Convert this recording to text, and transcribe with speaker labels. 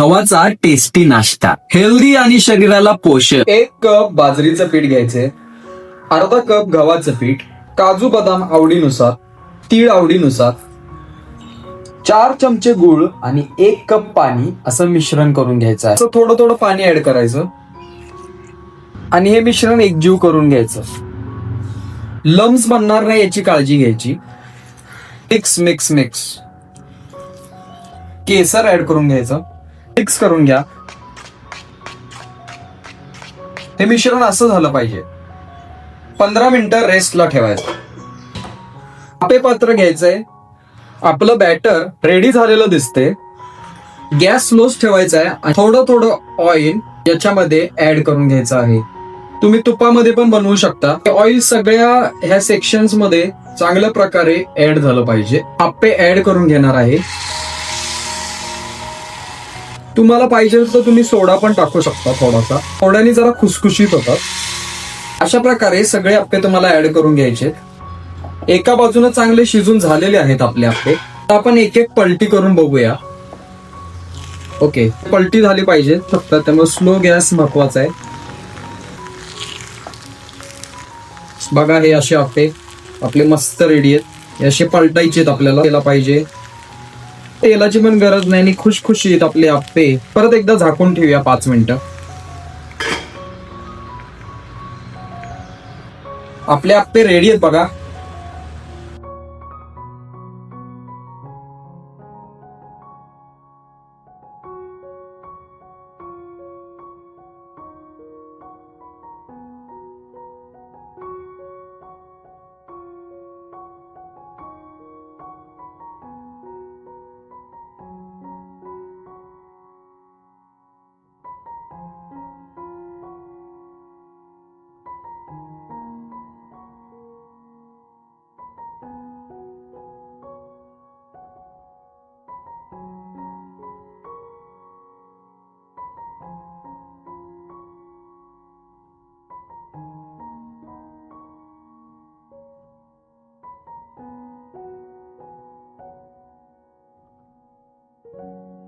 Speaker 1: गव्हाचा टेस्टी नाश्ता. हेल्दी आणि शरीराला पोषक.
Speaker 2: एक कप बाजरीचं पीठ घ्यायचे अर्धा कप गव्हाचं पीठ. काजू बदाम आवडीनुसार. तीळ आवडीनुसार. चार चमचे गुळ आणि एक कप पाणी असं मिश्रण करून घ्यायचं आहे. असं थोडं थोडं पाणी ऍड करायचं. आणि हे मिश्रण एकजीव करून घ्यायचं. लम्स बनणार नाही याची काळजी घ्यायची. मिक्स मिक्स मिक्स केसर ऍड करून घ्यायचं. मिक्स करून घ्या. हे मिश्रण असं झालं पाहिजे. पंधरा मिनिटं रेस्टला ठेवायचं. आपे पात्र घ्यायचंय. आपलं बॅटर रेडी झालेलं दिसते गॅस स्लोच ठेवायचा आहे थोडं थोडं ऑइल याच्यामध्ये ऍड करून घ्यायचं आहे. तुम्ही तुपामध्ये पण बनवू शकता. ऑइल सगळ्या ह्या सेक्शन्समध्ये चांगल्या प्रकारे ऍड झालं पाहिजे. आप्पे ऍड करून घेणार आहे. तुम्हाला पाहिजे तर तुम्ही सोडा पण टाकू शकता थोडासा. सोड्याने जरा खुसखुशीत होतात. अशा प्रकारे सगळे आपे तुम्हाला ऍड करून घ्यायचे एका बाजूने चांगले शिजून झालेले आहेत आपले आपे तर आपण एक एक पलटी करून बघूया. ओके पलटी झाली पाहिजे फक्त त्यामुळे स्लो गॅस महत्त्वाचा आहे. बघा हे असे आपे आपले मस्त रेडी आहेत. हे असे पलटायचे आपल्याला. केला पाहिजे. तेलाची पण गरज नाही आणि खुशखुशीत आपले आप्पे. परत एकदा झाकून ठेवूया पाच मिनिटं. आपले आप्पे रेडी आहेत बघा. thank you